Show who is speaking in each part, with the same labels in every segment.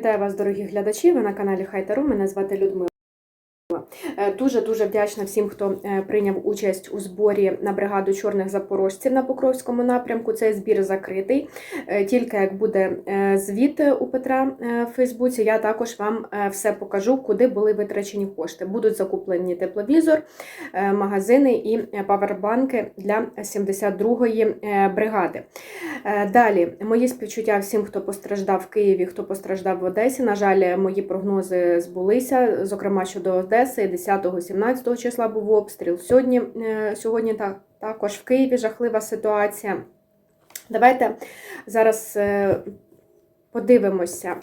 Speaker 1: Вітаю вас, дорогі глядачі. Ви на каналі Хайтару. Мене звати Людмила. Дуже дуже вдячна всім, хто е, прийняв участь у зборі на бригаду чорних запорожців на Покровському напрямку. Цей збір закритий. Е, Тільки як буде е, звіт у Петра в Фейсбуці, я також вам все покажу, куди були витрачені кошти. Будуть закуплені тепловізор, магазини і павербанки для 72-ї бригади. Далі, мої співчуття всім, хто постраждав в Києві, хто постраждав в Одесі. На жаль, мої прогнози збулися, зокрема щодо Одеси. 10-17 числа був обстріл. Сьогодні, сьогодні так, також в Києві жахлива ситуація. Давайте зараз подивимося.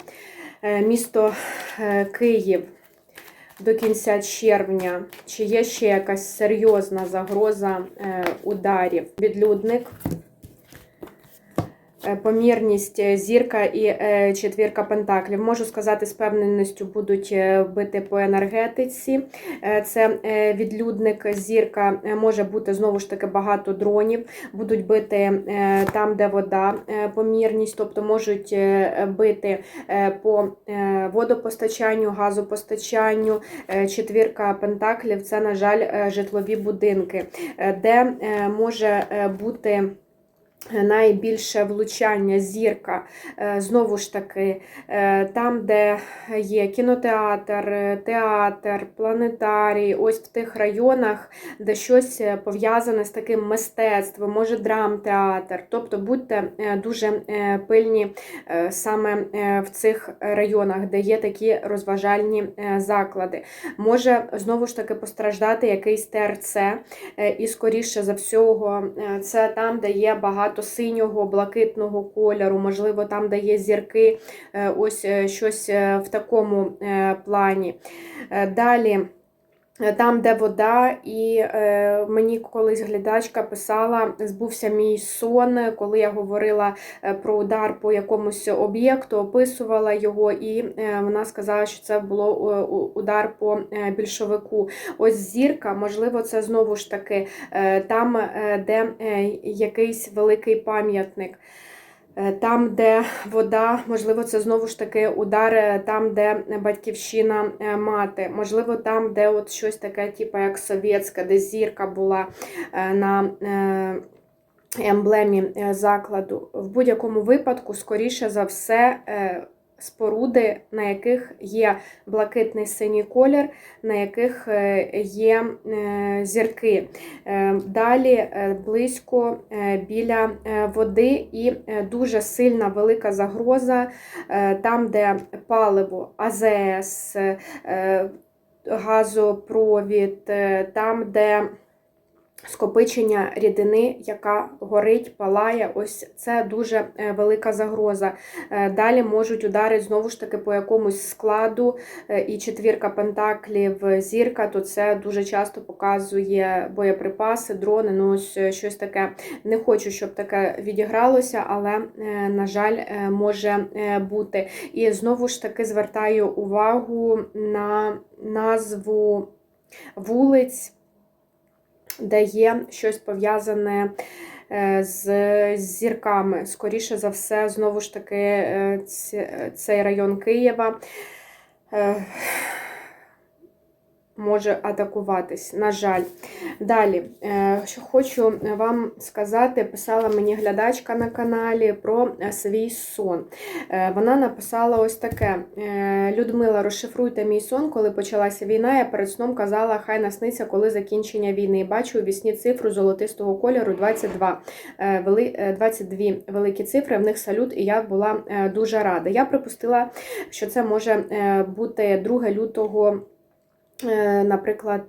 Speaker 1: Місто Київ до кінця червня, чи є ще якась серйозна загроза ударів. Відлюдник. Помірність зірка і четвірка пентаклів. Можу сказати, з певненістю будуть бити по енергетиці. Це відлюдник, зірка, може бути знову ж таки багато дронів, будуть бити там, де вода, помірність, тобто можуть бити по водопостачанню, газопостачанню. Четвірка пентаклів це, на жаль, житлові будинки, де може бути. Найбільше влучання зірка, знову ж таки, там, де є кінотеатр, театр, планетарій, ось в тих районах, де щось пов'язане з таким мистецтвом, може драмтеатр. Тобто будьте дуже пильні саме в цих районах, де є такі розважальні заклади. Може, знову ж таки, постраждати якийсь ТРЦ, і, скоріше за всього, це там, де є багато багато синього, блакитного кольору, можливо, там, де є зірки, е, ось е, щось е, в такому плані. Далі. Там, де вода, і е, мені колись глядачка писала, збувся мій сон, коли я говорила про удар по якомусь об'єкту, описувала його, і е, вона сказала, що це було удар по більшовику. Ось зірка, можливо, це знову ж таки е, там, е, де е, якийсь великий пам'ятник. Е, там, де вода, можливо, це знову ж таки удар, е, там, де батьківщина е, мати, можливо, там, де от щось таке, типу як совєтська, де зірка була на емблемі закладу. В будь-якому випадку, скоріше за все, споруди, на яких є блакитний синій колір, на яких е, є е, зірки. Е, далі близько біля води і дуже сильна велика загроза там, де паливо, АЗС, газопровід, там, де Скопичення рідини, яка горить, палає, ось це дуже е, велика загроза. Е, далі можуть ударити знову ж таки по якомусь складу, е, і четвірка пентаклів, зірка, то це дуже часто показує боєприпаси, дрони. Ну, ось щось таке. Не хочу, щоб таке відігралося, але, на жаль, може бути. І знову ж таки звертаю увагу на назву вулиць де є щось пов'язане е, з зірками. Скоріше за все, знову ж таки, е, цей район Києва. Е, може атакуватись, на жаль. Далі, е, що хочу вам сказати, писала мені глядачка на каналі про е, свій сон. Е, вона написала ось таке: Людмила, розшифруйте мій сон, коли почалася війна. Я перед сном казала, хай насниться, коли закінчення війни. Бачу у вісні цифру золотистого кольору 22. 22 великі цифри, в них салют, і я була дуже рада. Я припустила, що це може бути 2 лютого. Е, наприклад,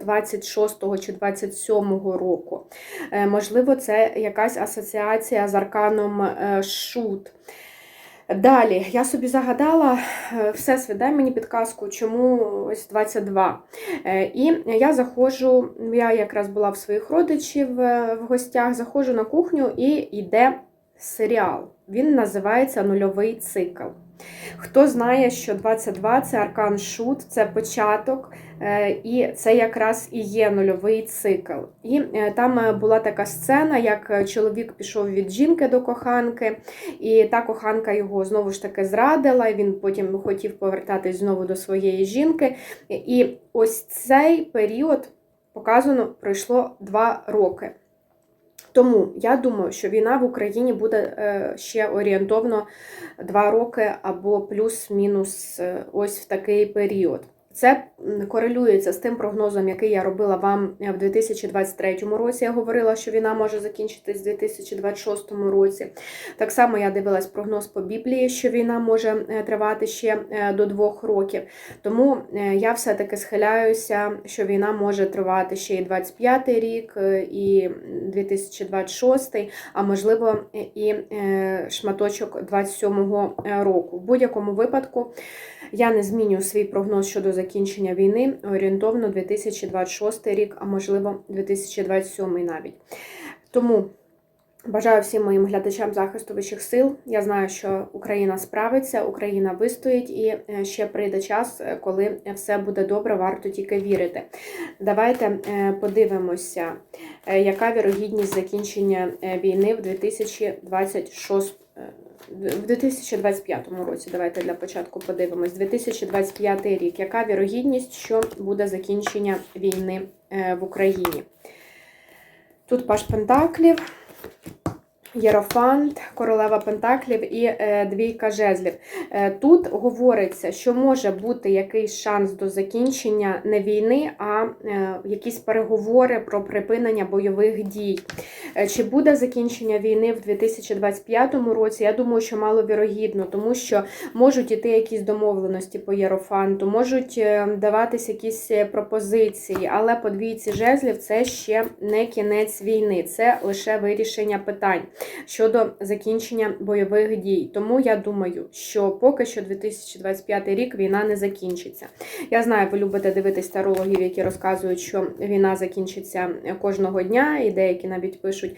Speaker 1: 26 е, чи 27 року. Е, можливо, це якась асоціація з арканом Шут. Далі, я собі загадала, все дай мені підказку, чому ось 22. І я заходжу, я якраз була в своїх родичів в гостях, заходжу на кухню і йде серіал. Він називається Нульовий цикл. Хто знає, що 22 це аркан шут, це початок, е, і це якраз і є нульовий цикл. І е, там е, була така сцена, як чоловік пішов від жінки до коханки, і та коханка його знову ж таки зрадила, і він потім хотів повертатись знову до своєї жінки. І ось цей період показано пройшло два роки. Тому я думаю, що війна в Україні буде е, ще орієнтовно два роки або плюс-мінус е, ось в такий період. Це корелюється з тим прогнозом, який я робила вам в 2023 році. Я говорила, що війна може закінчитись в 2026 році. Так само я дивилась прогноз по Біблії, що війна може е, тривати ще до двох років. Тому я все-таки схиляюся, що війна може тривати ще і 25 рік, і 2026, а можливо і шматочок 27 року. В будь-якому випадку. Я не змінюю свій прогноз щодо закінчення війни орієнтовно 2026 рік, а можливо 2027 навіть. Тому бажаю всім моїм глядачам захисту вищих сил. Я знаю, що Україна справиться, Україна вистоїть і е, ще прийде час, е, коли все буде добре, варто тільки вірити. Давайте е, подивимося, яка вірогідність закінчення війни в 2026 році в 2025 році, давайте для початку подивимось, 2025 рік. Яка вірогідність, що буде закінчення війни е, в Україні? Тут Паш Пентаклів. Єрофант, королева Пентаклів і е, двійка жезлів. Е, тут говориться, що може бути якийсь шанс до закінчення не війни, а е, якісь переговори про припинення бойових дій. Е, чи буде закінчення війни в 2025 році? Я думаю, що маловірогідно, тому що можуть іти якісь домовленості по Єрофанту, можуть е, даватись якісь е, пропозиції, але по двійці жезлів це ще не кінець війни, це лише вирішення питань щодо закінчення бойових дій. Тому я думаю, що поки що 2025 рік війна не закінчиться. Я знаю, ви любите дивитись тарологів, які розказують, що війна закінчиться кожного дня, і деякі навіть пишуть,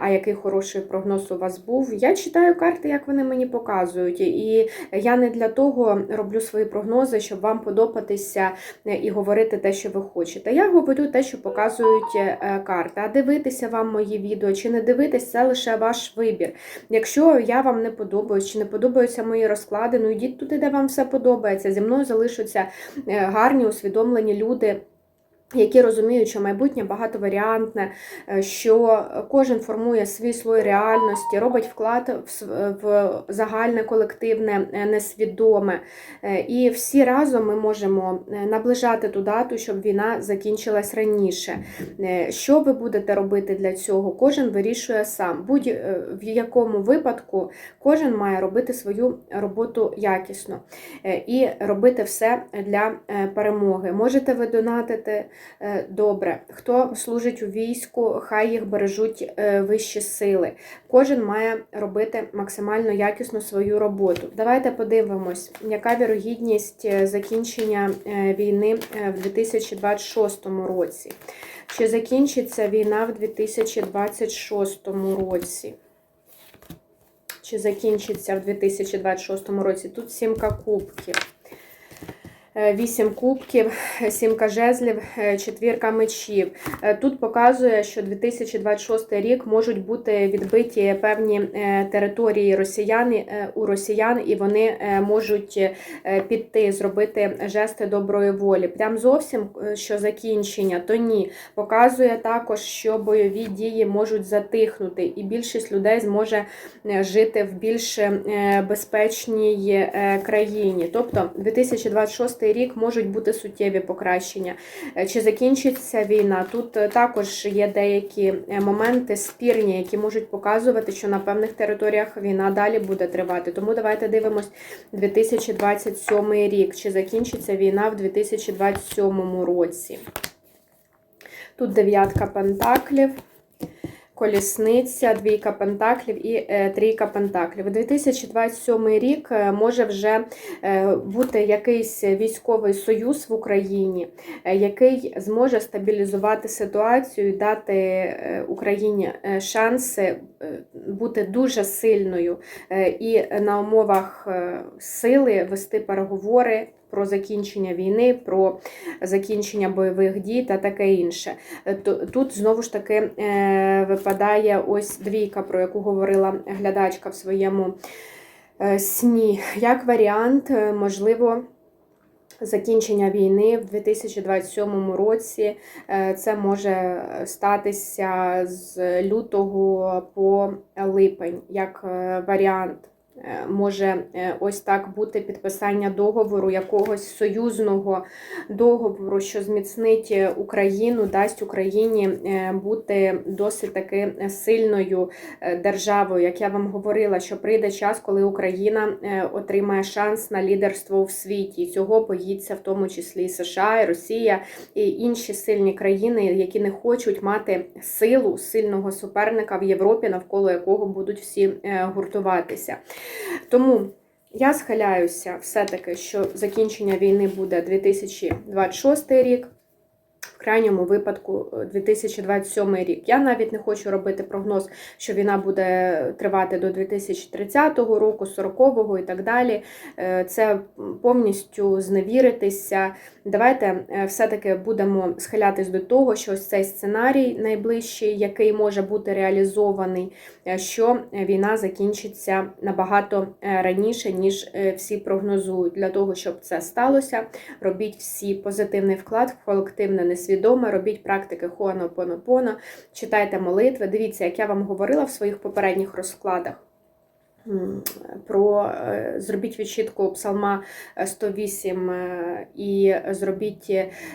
Speaker 1: а який хороший прогноз у вас був. Я читаю карти, як вони мені показують. І я не для того роблю свої прогнози, щоб вам подобатися і говорити те, що ви хочете. Я говорю те, що показують е, карти. А дивитися вам мої відео чи не дивитися, це лише лише ваш вибір. Якщо я вам не подобаюсь, чи не подобаються мої розклади, ну йдіть туди, де вам все подобається. Зі мною залишаться е, гарні, усвідомлені люди. Які розуміють, що майбутнє багатоваріантне, е, що кожен формує свій слой реальності, робить вклад в загальне колективне, е, несвідоме. Е, і всі разом ми можемо наближати ту дату, щоб війна закінчилась раніше. Що ви будете робити для цього? Кожен вирішує сам. Будь-в якому випадку кожен має робити свою роботу якісно і робити все для перемоги. Можете ви донатити. Е, добре. Хто служить у війську, хай їх бережуть е, вищі сили. Кожен має робити максимально якісно свою роботу. Давайте подивимось, яка вірогідність е, закінчення війни в 2026 році. Чи закінчиться війна в 2026 році? Чи закінчиться в 2026 році? Тут сімка кубків. 8 кубків, сімка жезлів, е, четвірка мечів. Е, тут показує, що 2026 рік можуть бути відбиті певні е, території росіян у росіян, і вони можуть піти, зробити жести доброї волі. Прям зовсім що закінчення, то ні. Показує також, що бойові дії можуть затихнути, і більшість людей зможе жити в більш безпечній країні. Тобто 2026 рік можуть бути суттєві покращення. Е, чи закінчиться війна? Тут е, також є деякі е, моменти спірні, які можуть показувати, що на певних територіях війна далі буде тривати. Тому давайте дивимось 2027 рік. Чи закінчиться війна в 2027 році? Тут дев'ятка пентаклів. Колісниця, двійка пентаклів і е, трійка пентаклів. 2027 рік е, може вже е, бути якийсь військовий союз в Україні, який зможе стабілізувати ситуацію і дати Україні шанси бути дуже сильною і на умовах сили вести переговори. Про закінчення війни, про закінчення бойових дій та таке інше. Е, Тут знову ж таки е, випадає ось двійка, про яку говорила глядачка в своєму е, сні. Як варіант, можливо, закінчення війни в 2027 році це може статися з лютого по липень, як варіант. Е, Може е, ось так бути підписання договору, якогось союзного договору, що зміцнить е, Україну, дасть Україні бути досить таки сильною державою. Як я вам говорила, що прийде час, коли Україна отримає шанс на лідерство в світі. І цього боїться в тому числі і США, і Росія, і інші сильні країни, які не хочуть мати силу сильного суперника в Європі, навколо якого будуть всі гуртуватися. Тому я схиляюся все-таки, що закінчення війни буде 2026 рік. В крайньому випадку е, 2027 рік. Я навіть не хочу робити прогноз, що війна буде тривати до 2030 року, 40-го і так далі. Е, Це повністю зневіритися. Давайте е, все-таки будемо схилятись до того, що ось цей сценарій найближчий, який може бути реалізований, е, що війна закінчиться набагато е, раніше, ніж е, всі прогнозують. Для того, щоб це сталося, робіть всі позитивний вклад в колективне несвідоме, робіть практики Хуанопонопона, читайте молитви. Дивіться, як я вам говорила в своїх попередніх розкладах. Про е, зробіть відчітку псалма е, 108 е, і зробіть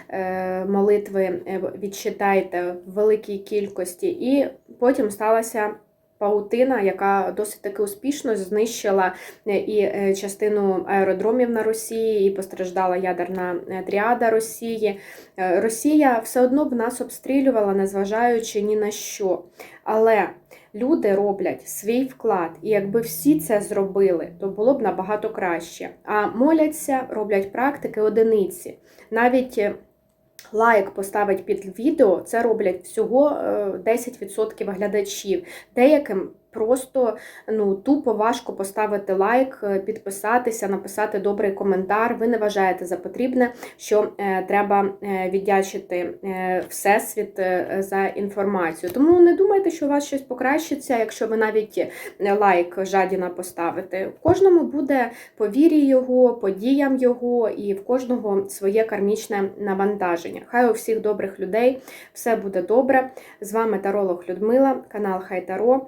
Speaker 1: е, молитви, е, відчитайте в великій кількості, і потім сталася паутина, яка досить таки успішно знищила е, і е, частину аеродромів на Росії, і постраждала ядерна е, тріада Росії. Росія все одно б нас обстрілювала, незважаючи ні на що. Але люди роблять свій вклад, і якби всі це зробили, то було б набагато краще. А моляться, роблять практики одиниці. Навіть лайк поставить під відео, це роблять всього е, 10% глядачів. Деяким просто ну тупо важко поставити лайк, е, підписатися, написати добрий коментар. Ви не вважаєте за потрібне, що е, треба е, віддячити всесвіт за інформацію. Тому не думайте, що у вас щось покращиться, якщо ви навіть лайк жадіна поставите. В кожному буде по вірі його, по діям його, і в кожного своє кармічне навантаження. Хай у всіх добрих людей все буде добре. З вами Таролог Людмила, канал Хай Таро.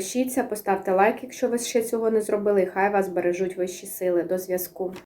Speaker 1: Підпишіться, поставте лайк, якщо ви ще цього не зробили. Хай вас бережуть вищі сили. До зв'язку.